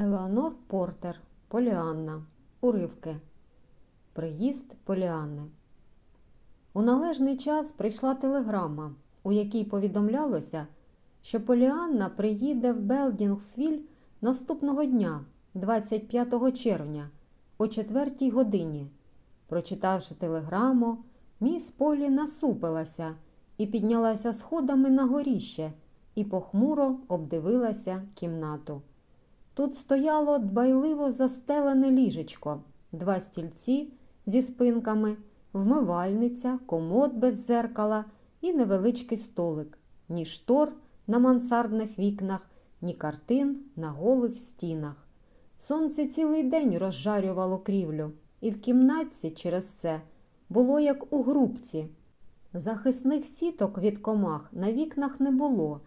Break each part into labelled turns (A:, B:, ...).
A: Елеонор Портер, Поліанна. Уривки. Приїзд Поліанни. У належний час прийшла телеграма, у якій повідомлялося, що Поліанна приїде в Белдінгсвіль наступного дня, 25 червня, о 4 годині. Прочитавши телеграму, міс Полі насупилася і піднялася сходами на горіще і похмуро обдивилася кімнату. Тут стояло дбайливо застелене ліжечко, два стільці зі спинками, вмивальниця, комод без дзеркала і невеличкий столик, ні штор на мансардних вікнах, ні картин на голих стінах. Сонце цілий день розжарювало крівлю, і в кімнатці через це було як у грубці. Захисних сіток від комах на вікнах не було,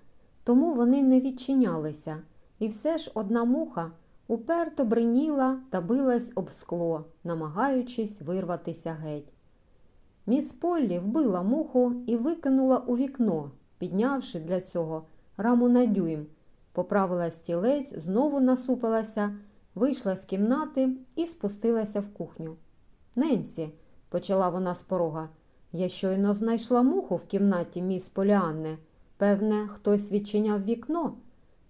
A: тому вони не відчинялися. І все ж одна муха уперто бриніла та билась об скло, намагаючись вирватися геть. Міс Поллі вбила муху і викинула у вікно, піднявши для цього раму на дюйм, поправила стілець, знову насупилася, вийшла з кімнати і спустилася в кухню. Ненсі, почала вона з порога, я щойно знайшла муху в кімнаті міс Поліанни. Певне, хтось відчиняв вікно.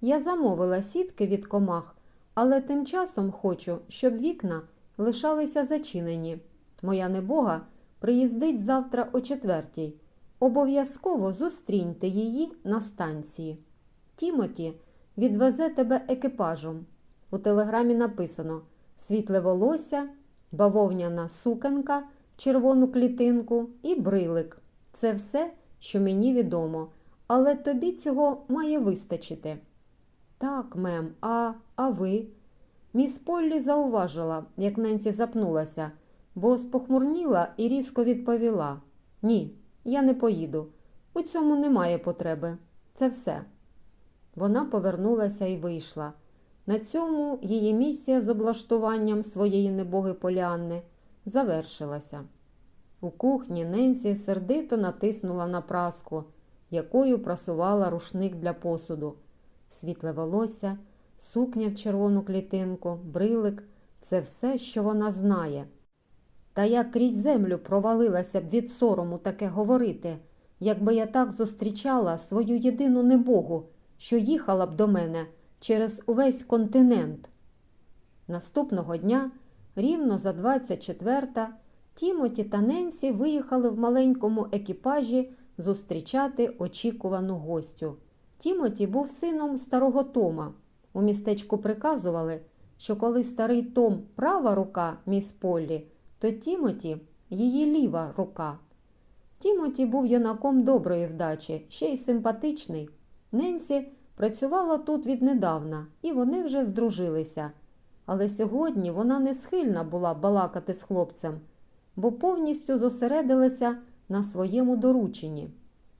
A: Я замовила сітки від комах, але тим часом хочу, щоб вікна лишалися зачинені. Моя небога приїздить завтра о четвертій. Обов'язково зустріньте її на станції. Тімоті відвезе тебе екіпажем. У телеграмі написано світле волосся, бавовняна сукенка, червону клітинку і брилик. Це все, що мені відомо, але тобі цього має вистачити. Так, мем, а, а ви? Міс Поллі зауважила, як Ненсі запнулася, бо спохмурніла і різко відповіла: Ні, я не поїду. У цьому немає потреби. Це все. Вона повернулася і вийшла. На цьому її місія з облаштуванням своєї небоги Поліанни завершилася. У кухні Ненсі сердито натиснула на праску, якою прасувала рушник для посуду світле волосся, сукня в червону клітинку, брилик це все, що вона знає. Та я крізь землю провалилася б від сорому таке говорити, якби я так зустрічала свою єдину небогу, що їхала б до мене через увесь континент. Наступного дня, рівно за 24-та, Тімоті та Ненсі виїхали в маленькому екіпажі зустрічати очікувану гостю. Тімоті був сином старого Тома. У містечку приказували, що коли старий Том права рука міс Поллі, то Тімоті її ліва рука. Тімоті був юнаком доброї вдачі, ще й симпатичний. Ненсі працювала тут віднедавна, і вони вже здружилися. Але сьогодні вона не схильна була балакати з хлопцем, бо повністю зосередилася на своєму дорученні.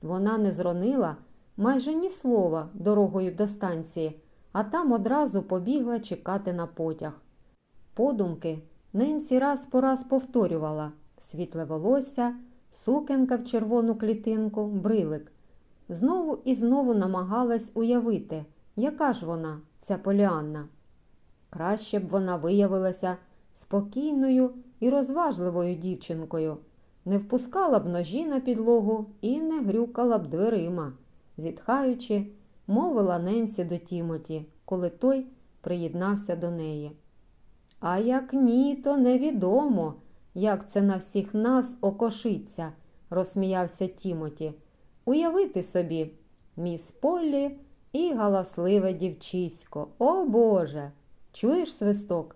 A: Вона не зронила майже ні слова дорогою до станції, а там одразу побігла чекати на потяг. Подумки Ненсі раз по раз повторювала світле волосся, сукенка в червону клітинку, брилик. Знову і знову намагалась уявити, яка ж вона, ця Поліанна. Краще б вона виявилася спокійною і розважливою дівчинкою, не впускала б ножі на підлогу і не грюкала б дверима зітхаючи, мовила Ненсі до Тімоті, коли той приєднався до неї. А як ні, то невідомо, як це на всіх нас окошиться, розсміявся Тімоті. Уявити собі, міс Поллі і галасливе дівчисько. О Боже! Чуєш свисток?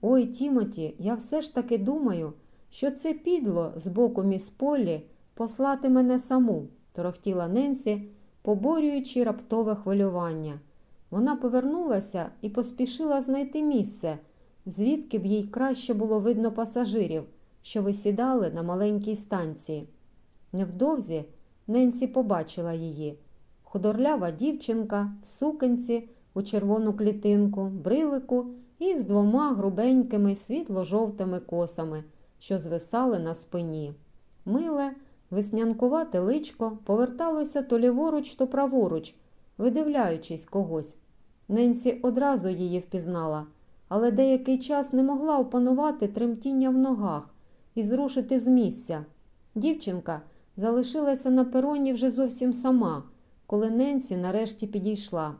A: Ой, Тімоті, я все ж таки думаю, що це підло з боку міс Поллі послати мене саму, торохтіла Ненсі, поборюючи раптове хвилювання. Вона повернулася і поспішила знайти місце, звідки б їй краще було видно пасажирів, що висідали на маленькій станції. Невдовзі Ненсі побачила її. Худорлява дівчинка в сукенці у червону клітинку, брилику і з двома грубенькими світло-жовтими косами, що звисали на спині. Миле, Веснянкувате личко поверталося то ліворуч, то праворуч, видивляючись когось. Ненсі одразу її впізнала, але деякий час не могла опанувати тремтіння в ногах і зрушити з місця. Дівчинка залишилася на пероні вже зовсім сама, коли Ненсі нарешті підійшла.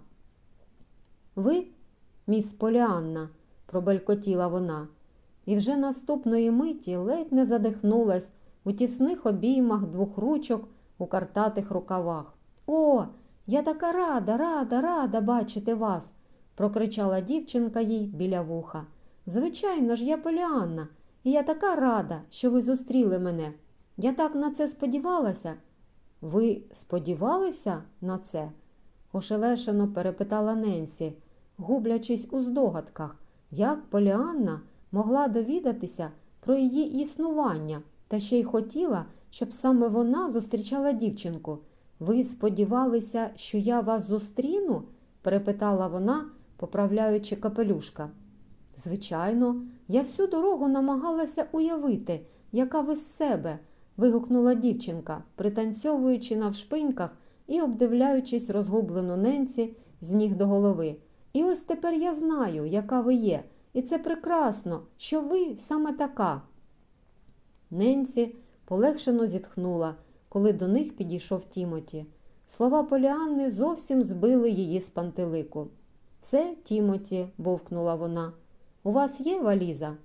A: Ви, міс Поліанна, пробелькотіла вона, і вже наступної миті ледь не задихнулась у тісних обіймах двох ручок у картатих рукавах. О, я така рада, рада, рада бачити вас, прокричала дівчинка їй біля вуха. Звичайно ж, я Поліанна, і я така рада, що ви зустріли мене. Я так на це сподівалася. Ви сподівалися на це? ошелешено перепитала Ненсі, гублячись у здогадках, як Поліанна могла довідатися про її існування та ще й хотіла, щоб саме вона зустрічала дівчинку. Ви сподівалися, що я вас зустріну? перепитала вона, поправляючи капелюшка. Звичайно, я всю дорогу намагалася уявити, яка ви з себе, вигукнула дівчинка, пританцьовуючи навшпиньках і обдивляючись розгублену ненці з ніг до голови. І ось тепер я знаю, яка ви є, і це прекрасно, що ви саме така. Ненці полегшено зітхнула, коли до них підійшов Тімоті. Слова Поліанни зовсім збили її з пантелику. Це Тімоті, бовкнула вона. У вас є валіза?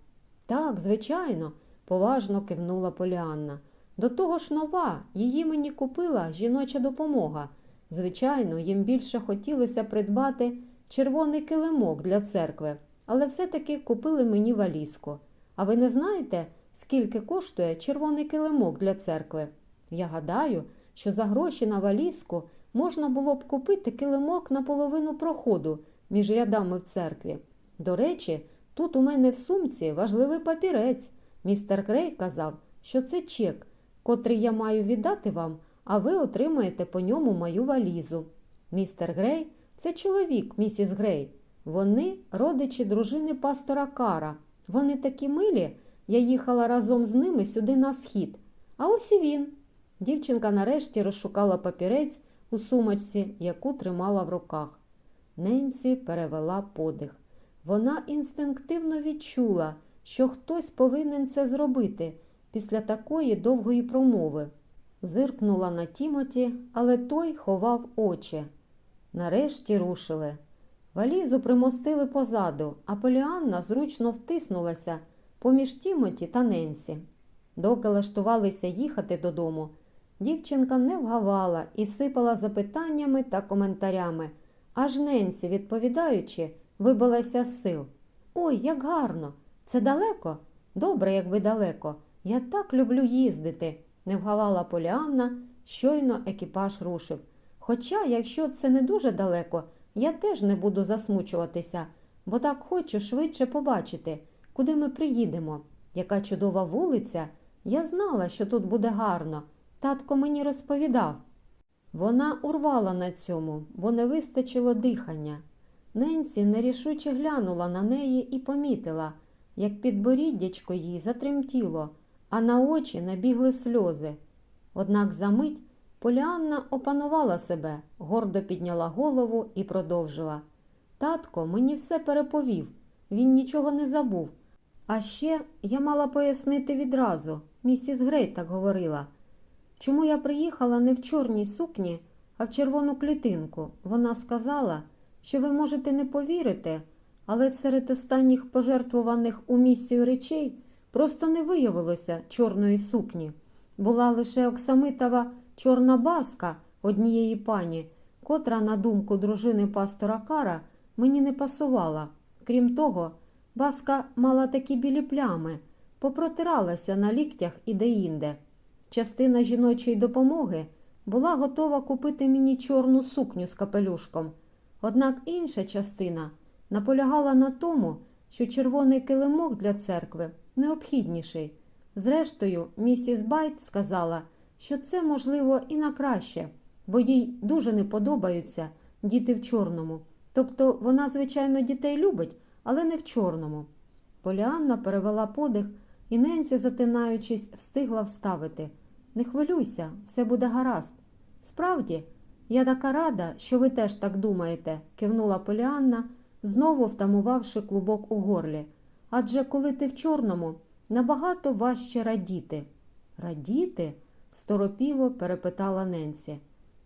A: Так, звичайно, поважно кивнула Поліанна. До того ж нова, її мені купила жіноча допомога. Звичайно, їм більше хотілося придбати червоний килимок для церкви, але все-таки купили мені валізку. А ви не знаєте, скільки коштує червоний килимок для церкви? Я гадаю, що за гроші на валізку можна було б купити килимок на половину проходу між рядами в церкві. До речі, тут у мене в сумці важливий папірець. Містер Грей казав, що це чек, котрий я маю віддати вам, а ви отримаєте по ньому мою валізу. Містер Грей це чоловік, місіс Грей. Вони родичі дружини пастора Кара. Вони такі милі. Я їхала разом з ними сюди на схід. А ось і він. Дівчинка нарешті розшукала папірець у сумочці, яку тримала в руках. Ненсі перевела подих. Вона інстинктивно відчула, що хтось повинен це зробити після такої довгої промови. Зиркнула на Тімоті, але той ховав очі. Нарешті рушили. Валізу примостили позаду, а Поліанна зручно втиснулася поміж Тімоті та Ненсі. Доки лаштувалися їхати додому, дівчинка не вгавала і сипала запитаннями та коментарями, аж Ненсі, відповідаючи, вибилася з сил. Ой, як гарно! Це далеко? Добре, якби далеко. Я так люблю їздити, не вгавала Поліанна, щойно екіпаж рушив. Хоча, якщо це не дуже далеко, я теж не буду засмучуватися, бо так хочу швидше побачити, куди ми приїдемо. Яка чудова вулиця. Я знала, що тут буде гарно. Татко мені розповідав. Вона урвала на цьому, бо не вистачило дихання. Ненсі нерішуче глянула на неї і помітила, як підборіддячко їй затремтіло, а на очі набігли сльози. Однак за мить Поліанна опанувала себе, гордо підняла голову і продовжила. Татко мені все переповів, він нічого не забув. А ще я мала пояснити відразу, місіс Грей так говорила. Чому я приїхала не в чорній сукні, а в червону клітинку? Вона сказала, що ви можете не повірити, але серед останніх пожертвуваних у місію речей просто не виявилося чорної сукні. Була лише оксамитова чорна баска однієї пані, котра, на думку дружини пастора Кара, мені не пасувала. Крім того, баска мала такі білі плями, попротиралася на ліктях і деінде. Частина жіночої допомоги була готова купити мені чорну сукню з капелюшком. Однак інша частина наполягала на тому, що червоний килимок для церкви необхідніший. Зрештою, місіс Байт сказала, що це можливо і на краще, бо їй дуже не подобаються діти в чорному. Тобто вона, звичайно, дітей любить, але не в чорному. Поліанна перевела подих і Ненсі, затинаючись, встигла вставити. Не хвилюйся, все буде гаразд. Справді, Я така рада, що ви теж так думаєте, кивнула Поліанна, знову втамувавши клубок у горлі. Адже коли ти в чорному, набагато важче радіти. Радіти? сторопіло перепитала Ненсі.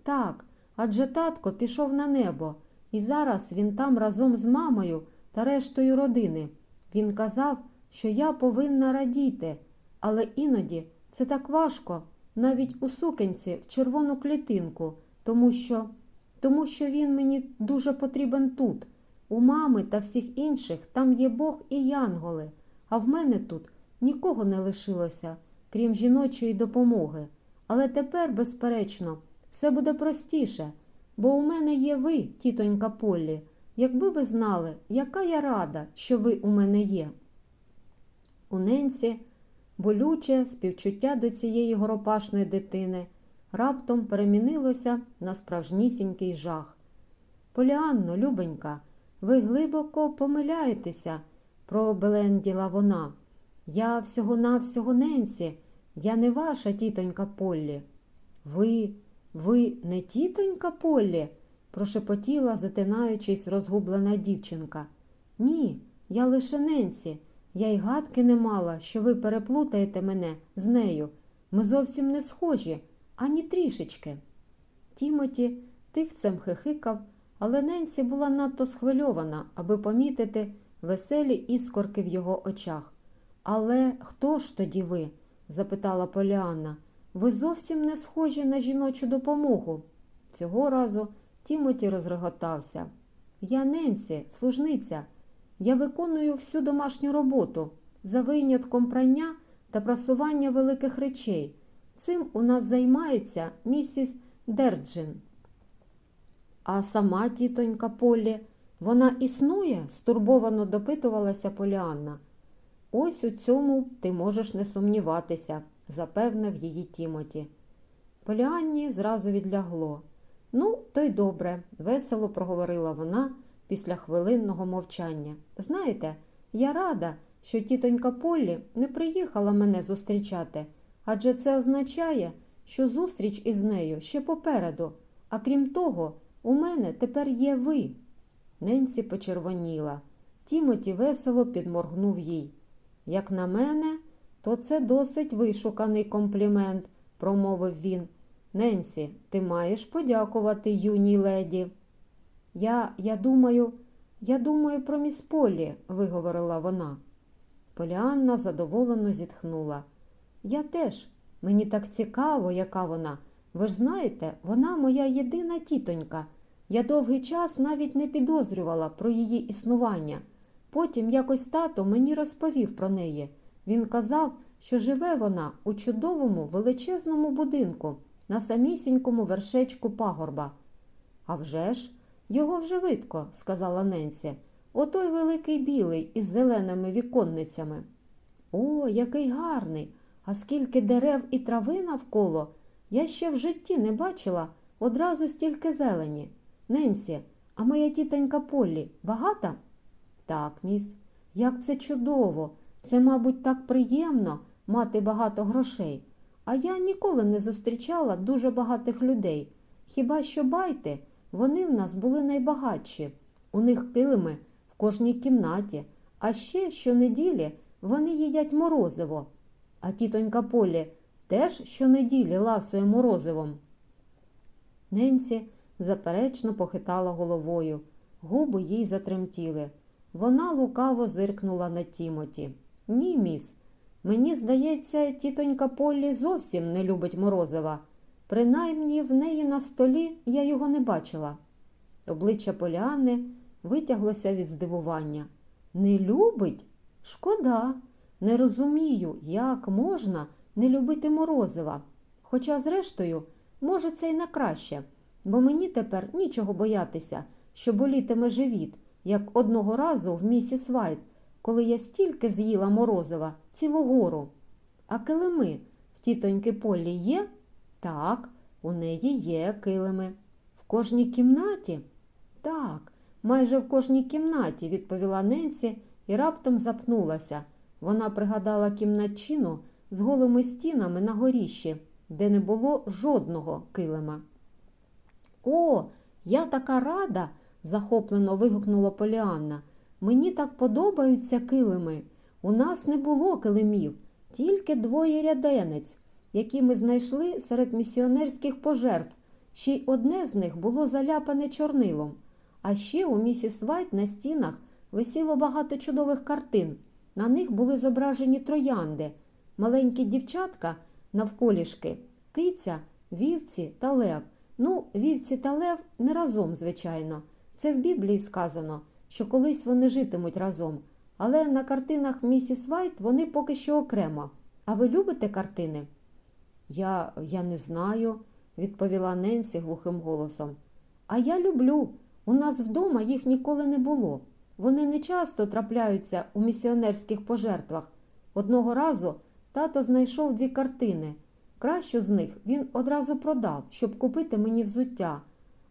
A: Так, адже татко пішов на небо, і зараз він там разом з мамою та рештою родини. Він казав, що я повинна радіти, але іноді це так важко, навіть у сукенці в червону клітинку, тому що, тому що він мені дуже потрібен тут. У мами та всіх інших там є Бог і янголи, а в мене тут нікого не лишилося, крім жіночої допомоги. Але тепер, безперечно, все буде простіше, бо у мене є ви, тітонька Поллі. Якби ви знали, яка я рада, що ви у мене є. У Ненсі болюче співчуття до цієї горопашної дитини раптом перемінилося на справжнісінький жах. Поліанно, любенька, ви глибоко помиляєтеся, пробеленділа вона. Я всього-навсього Ненсі, я не ваша тітонька Поллі. Ви, ви не тітонька Поллі? Прошепотіла, затинаючись, розгублена дівчинка. Ні, я лише Ненсі. Я й гадки не мала, що ви переплутаєте мене з нею. Ми зовсім не схожі, ані трішечки. Тімоті тихцем хихикав, але Ненсі була надто схвильована, аби помітити веселі іскорки в його очах. Але хто ж тоді ви? запитала Поліанна. Ви зовсім не схожі на жіночу допомогу. Цього разу Тімоті розреготався. Я Ненсі, служниця. Я виконую всю домашню роботу за винятком прання та прасування великих речей. Цим у нас займається місіс Дерджин. А сама тітонька Полі, вона існує? стурбовано допитувалася Поліанна. Ось у цьому ти можеш не сумніватися, запевнив її Тімоті. Поліанні зразу відлягло. Ну, то й добре, весело проговорила вона після хвилинного мовчання. Знаєте, я рада, що тітонька Поллі не приїхала мене зустрічати, адже це означає, що зустріч із нею ще попереду, а крім того, у мене тепер є ви. Ненсі почервоніла. Тімоті весело підморгнув їй. Як на мене, то це досить вишуканий комплімент, промовив він. Ненсі, ти маєш подякувати юній леді. Я, я думаю, я думаю про міс Полі, виговорила вона. Поліанна задоволено зітхнула. Я теж, мені так цікаво, яка вона. Ви ж знаєте, вона моя єдина тітонька. Я довгий час навіть не підозрювала про її існування. Потім якось тато мені розповів про неї. Він казав, що живе вона у чудовому величезному будинку на самісінькому вершечку пагорба. «А вже ж, його вже видко, сказала Ненсі. Отой великий білий із зеленими віконницями. О, який гарний! А скільки дерев і трави навколо. Я ще в житті не бачила одразу стільки зелені. Ненсі, а моя тітонька Поллі багата? Так, міс, як це чудово. Це, мабуть, так приємно мати багато грошей. А я ніколи не зустрічала дуже багатих людей. Хіба що байте, вони в нас були найбагатші. У них килими в кожній кімнаті, а ще щонеділі вони їдять морозиво. А тітонька Полі теж щонеділі ласує морозивом. Ненсі заперечно похитала головою, губи їй затремтіли. Вона лукаво зиркнула на Тімоті. Ні, міс. Мені здається, тітонька Поллі зовсім не любить морозива. Принаймні в неї на столі я його не бачила. Обличчя Поліани витяглося від здивування. Не любить? Шкода. Не розумію, як можна не любити морозива. Хоча, зрештою, може, це й на краще, бо мені тепер нічого боятися, що болітиме живіт, як одного разу в місіс Вайт, коли я стільки з'їла морозива, цілу гору. А килими в тітоньки Поллі є? Так, у неї є килими. В кожній кімнаті? Так, майже в кожній кімнаті, відповіла Ненсі і раптом запнулася. Вона пригадала кімнатчину з голими стінами на горіщі, де не було жодного килима. О, я така рада. захоплено вигукнула Поліанна. Мені так подобаються килими. У нас не було килимів, тільки двоє ряденець, які ми знайшли серед місіонерських пожертв. Ще й одне з них було заляпане чорнилом. А ще у місіс Вайт на стінах висіло багато чудових картин. На них були зображені троянди, маленькі дівчатка навколішки, киця, вівці та лев. Ну, вівці та лев не разом, звичайно. Це в Біблії сказано, що колись вони житимуть разом. Але на картинах місіс Вайт вони поки що окремо. А ви любите картини? Я, я не знаю, відповіла Ненсі глухим голосом. А я люблю. У нас вдома їх ніколи не було. Вони не часто трапляються у місіонерських пожертвах. Одного разу тато знайшов дві картини. Кращу з них він одразу продав, щоб купити мені взуття,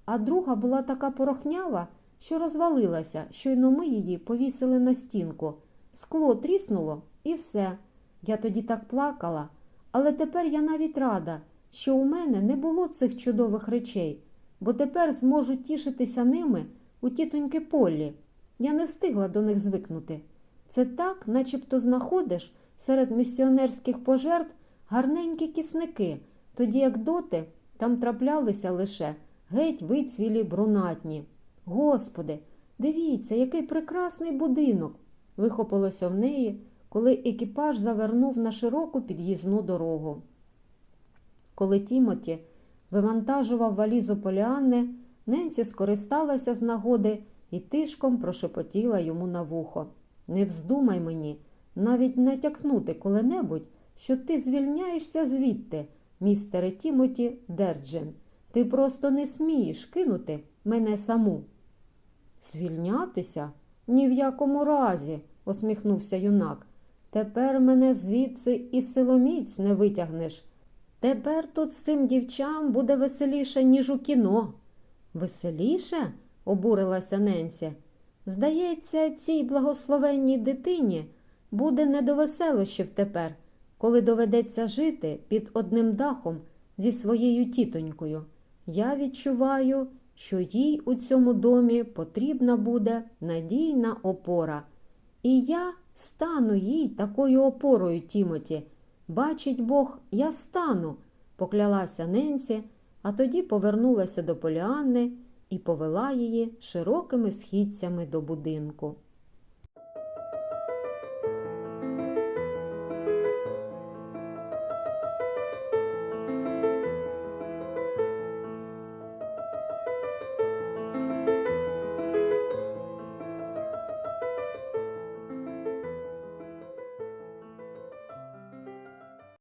A: а друга була така порохнява, що розвалилася, щойно ми її повісили на стінку. Скло тріснуло і все. Я тоді так плакала, але тепер я навіть рада, що у мене не було цих чудових речей, бо тепер зможу тішитися ними у тітоньки Поллі. Я не встигла до них звикнути. Це так, начебто знаходиш серед місіонерських пожертв гарненькі кісники, тоді як доти там траплялися лише геть вицвілі брунатні. Господи, дивіться, який прекрасний будинок. вихопилося в неї, коли екіпаж завернув на широку під'їзну дорогу. Коли Тімоті вивантажував валізу Поліанни, Ненсі скористалася з нагоди і тишком прошепотіла йому на вухо. Не вздумай мені навіть натякнути коли-небудь, що ти звільняєшся звідти, містере Тімоті Дерджен. Ти просто не смієш кинути мене саму. Звільнятися? Ні в якому разі, усміхнувся юнак. Тепер мене звідси і силоміць не витягнеш. Тепер тут з цим дівчам буде веселіше, ніж у кіно. Веселіше? обурилася Ненсі. Здається, цій благословенній дитині буде не до веселощів тепер, коли доведеться жити під одним дахом зі своєю тітонькою. Я відчуваю, що їй у цьому домі потрібна буде надійна опора. І я стану їй такою опорою, Тімоті. Бачить Бог, я стану, поклялася Ненсі, а тоді повернулася до Поліанни і повела її широкими східцями до будинку.